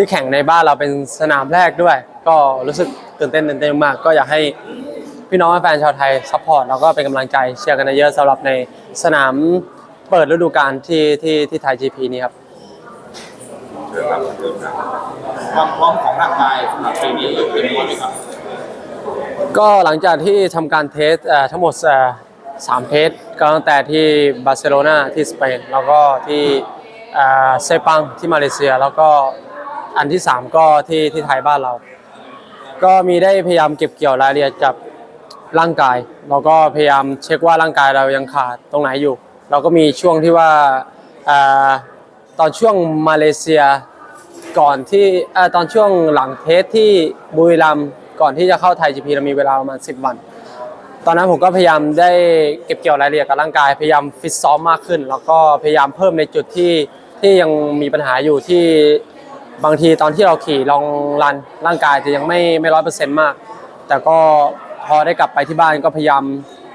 ที่แข่งในบ้านเราเป็นสนามแรกด้วย ก็รู้สึกตื่นเต้นตื่นเต้นมาก ก็อยากให้พี่น้องแฟนชาวไทยซัพพอร์ตแล้วก็เป็นกำลังใจเชียร์กันเยอะๆสำหรับในสนามเปิดฤดูกาลที่ที่ที่ไทย GP นี้ครับเชิญครับเชิญครับความพร้อมของร่างกายสำหรับปีนี้เป็นยังไงบ้างครับก็หลังจากที่ทำการเทสเอ่อทั้งหมดเอ่อสามเทสก็ตั้งแต่ที่บาร์เซโลนาที่สเปนแล้วก็ที่เอ่อเซปังที่มาเลเซียแล้วก็ อันที่ 3 ก็ที่ที่ไทยบ้านเรา ก็มีได้พยายามเก็บเกี่ยวรายละเอียดกับร่างกายแล้วก็พยายามเช็คว่าร่างกายเรายังขาดตรงไหนอยู่ เราก็มีช่วงที่ว่าอตอนช่วงมาเลเซียก่อนที่ตอนช่วงหลังเทสที่บุรีรัมย์ก่อนที่จะเข้าไทย GP เรามีเวลาประมาณ10 วัน ตอนนั้นผมก็พยายามได้เก็บเกี่ยวรายละเอียดกับร่างกาย พยายามฟิตซ้อมมากขึ้น แล้วก็พยายามเพิ่มในจุดที่ที่ยังมีปัญหาอยู่ที่ บางทีตอนที่เราขี่ลองรันร่างกายจะยังไม่ไม่ร้อยเปอร์เซ็นต์มาก แต่ก็พอได้กลับไปที่บ้านก็พยายาม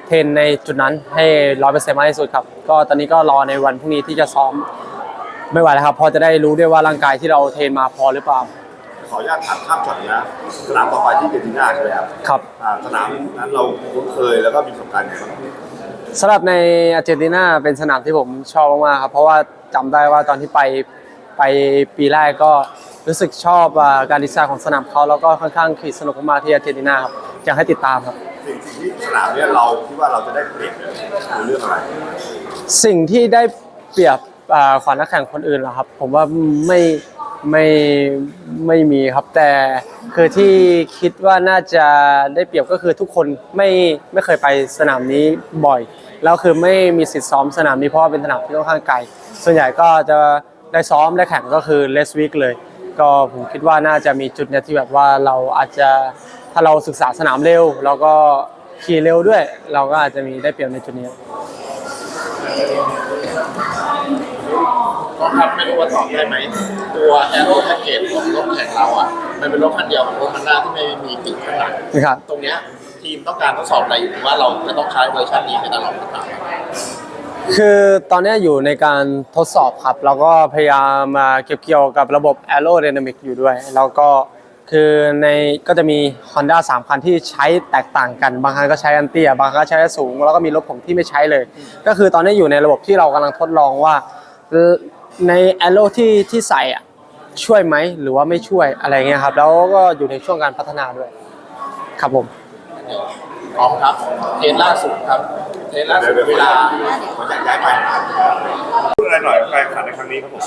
เทรนในจุดนั้นให้ร้อยเปอร์เซ็นต์มากที่สุดครับ ก็ตอนนี้ก็รอในวันพรุ่งนี้ที่จะซ้อมไม่ไหวแล้วครับ พอจะได้รู้ด้วยว่าร่างกายที่เราเทรนมาพอหรือเปล่า ขออนุญาตถามข้ามช็อตนี้นะสนามต่อไปที่เจติน่าใช่ไหมครับครับอ่าสนามนั้นเราคุ้นเคยแล้วก็มีประสบการณ์ไงบ้างสำหรับในอาร์เจนตินาเป็นสนามที่ผมชอบมากๆครับ เพราะว่าจำได้ว่าตอนที่ไป ไปปีแรกก็รู้สึกชอบอ่าการดีไซน์ของสนามเขาแล้วก็ค่อนข้างขี่สนุกมากๆที่อาร์เจนตินาครับอยากให้ติดตามครับสิ่งสิ่งที่สนามเนี้ยเราคิดว่าเราจะได้เปรียบเนี่ยคือเรื่องอะไรสิ่งที่ได้เปรียบอ่าขวัญนักแข่งคนอื่นเหรอครับ ผมว่าไม่ไม่ไม่มีครับแต่คือที่คิดว่าน่าจะได้เปรียบก็คือทุกคนไม่ไม่เคยไปสนามนี้บ่อยแล้วคือไม่มีสิทธิ์ซ้อมสนามนี้เพราะว่าเป็นสนามที่ค่อนข้างไกลส่วนใหญ่ก็จะ ได้ซ้อมได้แข่งก็คือเลสวิกเลย ก็ผมคิดว่าน่าจะมีจุดเนี้ยที่แบบว่าเราอาจจะถ้าเราศึกษาสนามเร็วแล้วก็ขี่เร็วด้วย เราก็อาจจะมีได้เปรียบในจุดนี้ก็ครับไม่รู้ว่าตอบได้ไหมตัวแอโรแพ็กเกจของรถแข่งเราอะมันเป็นรถคันเดียวของรถคันหน้าที่ไม่มีปีกข้างหลังนะครับตรงเนี้ยทีมต้องการทดสอบอะไรอยู่หรือว่าเราจะต้องใช้เวอร์ชันนี้ไปตลอดหรือเปล่า คือตอนนี้อยู่ในการทดสอบครับ แล้วก็พยายามมาเก็บเกี่ยวกับระบบ aerodynamic อยู่ด้วย แล้วก็คือในก็จะมี Honda 3 คันที่ใช้แตกต่างกัน บางคันก็ใช้อันเตี้ยบางคันก็ใช้อันสูง แล้วก็มีรถผมที่ไม่ใช้เลย ก็คือตอนนี้อยู่ในระบบที่เรากำลังทดลองว่าใน aero ที่ที่ใส่อะช่วยไหมหรือว่าไม่ช่วยอะไรเงี้ยครับ แล้วก็อยู่ในช่วงการพัฒนาด้วย ครับผม พร้อมครับ เทรนล่าสุดครับ เทรนล่าสุดเวลามันจะย้ายไปพูดอะไรหน่อยกับการแข่งขันในครั้งนี้ครับผม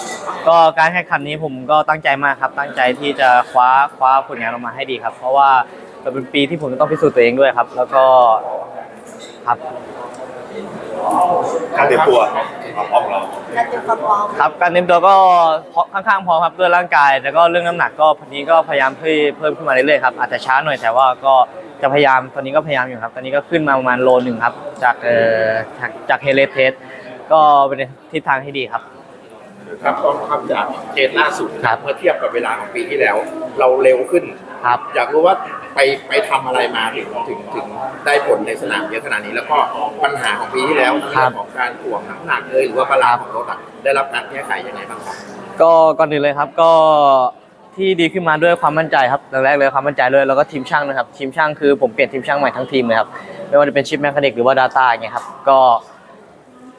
ก็การแข่งขันนี้ผมก็ตั้งใจมากครับ ตั้งใจที่จะคว้าคว้าผลงานออกมาให้ดีครับ เพราะว่าเป็นปีที่ผมจะต้องพิสูจน์ตัวเองด้วยครับ แล้วก็ครับการเตรียมตัวความพร้อมของเราการเตรียมความพร้อมครับการเตรียมตัวก็พอค่อนข้างพร้อมครับด้วยร่างกาย แล้วก็เรื่องน้ำหนักก็พอนี้ก็พยายามเพิ่มเพิ่มขึ้นมาเรื่อยๆครับอาจจะช้าหน่อยแต่ว่าก็ จะพยายามตอนนี้ก็พยายามอยู่ครับ ตอนนี้ก็ขึ้นมาประมาณโลหนึ่งครับ จากเอ่อจากจากเฮเลสเทสก็เป็นทิศทางที่ดีครับ ครับตอนทำจากเทรนล่าสุดครับ เมื่อเทียบกับเวลาของปีที่แล้ว เราเร็วขึ้น ครับ อยากรู้ว่าไปไปทำอะไรมาถึงถึงถึงได้ผลในสนามเยอะขนาดนี้ แล้วก็ปัญหาของปีที่แล้วทั้งเรื่องของการถ่วงน้ำหนักเลยหรือว่าบาลานซ์ของรถอะได้รับการแก้ไขยังไงบ้างครับ ก็ก่อนอื่นเลยครับก็ ที่ดีขึ้นมาด้วยความมั่นใจครับอย่างแรกเลยความมั่นใจเลยแล้วก็ทีมช่างนะครับทีมช่างคือผมเปลี่ยนทีมช่างใหม่ทั้งทีมเลยครับไม่ว่าจะเป็นชิปแมคานิกหรือว่า Data าเงี้ยครับก็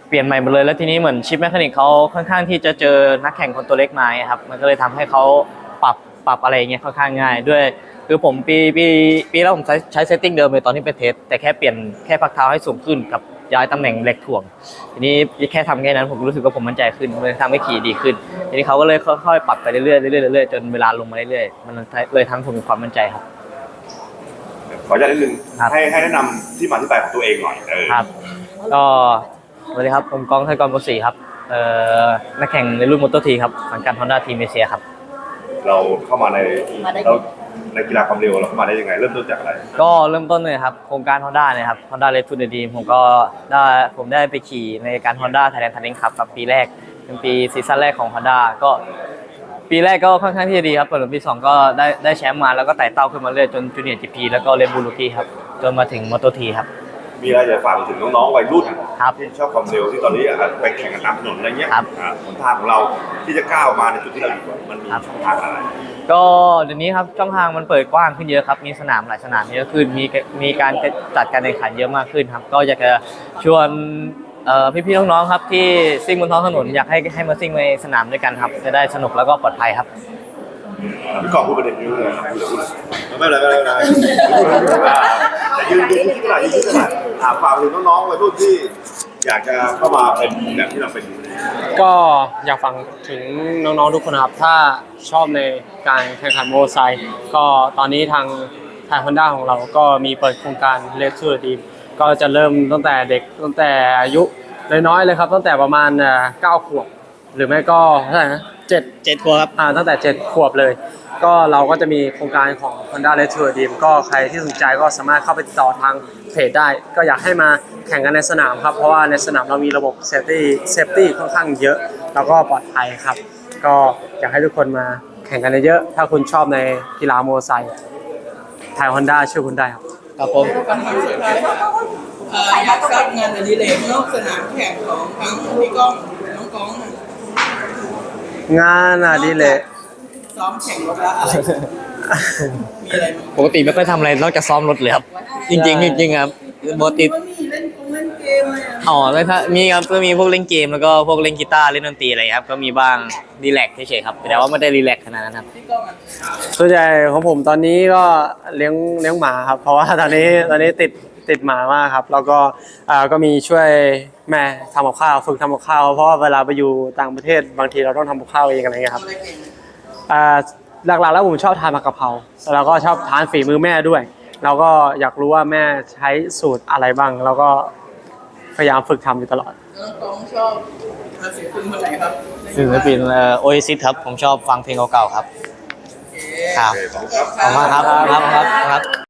เปลี่ยนใหม่หมดเลยแล้วทีนี้เหมือนชิปแมคานิกเขาค่อนข้างที่จะเจอนักแข่งคนตัวเล็กมาครับมันก็เลยทำให้เขาปรับปรับอะไรเงี้ยค่อนข้างง่ายด้วยคือผมปีปีปีแล้วผมใช้ใช้เซตติ้งเดิมเลยตอนที่ไปเทสแต่แค่เปลี่ยนแค่พักเท้าให้สูงขึ้นกับ ย้ายตำแหน่งเหล็กถ่วง ทีนี้แค่ทำแค่นั้นผมรู้สึกว่าผมมั่นใจขึ้นเลยทำให้ขี่ดีขึ้น ทีนี้เขาก็เลยค่อยๆปรับไปเรื่อยๆเรื่อยๆเรื่อยๆจนเวลาลงมาเรื่อยๆมันเลยทำให้ผมมีความมั่นใจครับขออนุญาตนิดนึงครับให้ให้แนะนำที่มาที่ไปของตัวเองหน่อยเออครับก็สวัสดีครับผมกองไทยกรโปรสีครับเอ่อนักแข่งในรุ่นมอเตอร์ทีครับสังกัดฮอนด้าทีมเอเชียครับ เราเข้ามาในมาได้เรา ในกีฬาความเร็วเราเข้ามาได้ยังไง เริ่มต้นจากอะไร ก็เริ่มต้นเลยครับ โครงการ Honda เนี่ยครับ Honda Red to the Dream ผมก็ได้ผมได้ไปขี่ในการ Honda Thailand Talent Cup ครับปีแรก เป็นปีซีซั่นแรกของ Honda ก็ปีแรกก็ค่อนข้างที่จะดีครับส่วนปีสองก็ได้ได้แชมป์มาแล้วก็ไต่เต้าขึ้นมาเรื่อยจนจูเนียร์จีพีแล้วก็เลนบูลูกี้ครับ จนมาถึงมอเตอร์ทีครับ มีอะไรจะฝากถึงน้องๆวัยรุ่นครับที่ชอบความเร็วที่ตอนนี้อาจจะไปแข่งกันตามถนนอะไรเงี้ยครับ อ่าหนทางของเราที่จะก้าวมาในจุดที่เราอยู่อะมันมีครับช่องทางอะไรก็เดี๋ยวนี้ครับช่องทางมันเปิดกว้างขึ้นเยอะครับ มีสนามหลายสนามเยอะขึ้น มีมีการจัดการแข่งขันเยอะมากขึ้นครับ ก็อยากจะชวนเอ่อพี่ๆน้องๆครับที่ซิ่งบนท้องถนนอยากให้ให้มาซิ่งในสนามด้วยกันครับจะได้สนุกแล้วก็ปลอดภัยครับ พี่กองพูดประเด็นนี้เลยพูดเลยพูดเลยไม่เป็นไรไม่เป็นไรไม่เป็นไรแต่ยืนยืนที่ตลาดยืนที่ตลาด ถามฝากถึงน้องๆวัยรุ่นที่ อยากจะเข้ามาเป็นแบบที่เราเป็นอยู่ก็อยากฟังถึงน้องๆทุกคนนะครับ ถ้าชอบในการแข่งขันโมอเตอร์ไซค์ก็ตอนนี้ทางไทยฮอนด้าของเราก็มีเปิดโครงการเลส t ูร์ดีมก็จะเริ่มตั้งแต่เด็กตั้งแต่อายุน้อยๆเลยครับ ตั้งแต่ประมาณเอ่อเก้าขวบ หรือไม่ก็เท่าไหร่นะเจ็ด เจ็ดขวบครับ อ่าตั้งแต่ 7 ขวบเลย ก็เราก็จะมีโครงการของ Honda r e t o u r d e a m ก็ใครที่สนใจก็สามารถเข้าไปติดต่อทาง เพจได้ ก็อยากให้มาแข่งกันในสนามครับ เพราะว่าในสนามเรามีระบบ safety safety ค่อนข้างเยอะ แล้วก็ปลอดภัยครับ ก็อยากให้ทุกคนมาแข่งกันเยอะๆถ้าคุณชอบในกีฬามอเตอร์ไซค์ไทยฮอนด้าช่วยคุณได้ครับครับผมคำถามสุดท้ายเอ่ออยากทราบงานอดิเรกนอกสนามแข่งของทั้งพี่ก้องน้องก้องน่ะงานอะดิเลกซ้อมแข่งรถละอะไรมีอะไรมั้ย ปกติไม่ค่อยทำอะไรนอกจากซ้อมรถเลยครับ จริงๆจริงๆครับปกติว่ามีเล่นกงเล่นเกมอะไรอะอ๋อแล้วถ้ามีครับก็มีพวกเล่นเกมแล้วก็พวกเล่นกีตาร์เล่นดนตรีอะไรครับ ก็มีบ้างรีแลกซ์เฉยๆครับแต่ว่าไม่ได้รีแลกซ์ขนาดนั้นครับพี่ก้องอะส่วนใหญ่ของผมตอนนี้ก็เลี้ยงเลี้ยงหมาครับ เพราะว่าตอนนี้ตอนนี้ติดติดหมามากครับ แล้วก็อ่าก็มีช่วยแม่ทำกับข้าวฝึกทำกับข้าวเพราะว่าเวลาไปอยู่ต่างประเทศบางทีเราต้องทำกับข้าวเองอะไรเงี้ยครับทำอะไรเก่งอ่า หลักๆแล้วผมชอบทานผัดกะเพราแล้วก็ชอบทานฝีมือแม่ด้วย เราก็อยากรู้ว่าแม่ใช้สูตรอะไรบ้าง แล้วก็พยายามฝึกทำอยู่ตลอดน้องก้องชอบอาศิลปินคนไหนครับศิลปินโอเอซิสครับ ผมชอบฟังเพลงเก่าๆครับโอเคครับโอเคขอบคุณครับขอบคุณครับครับ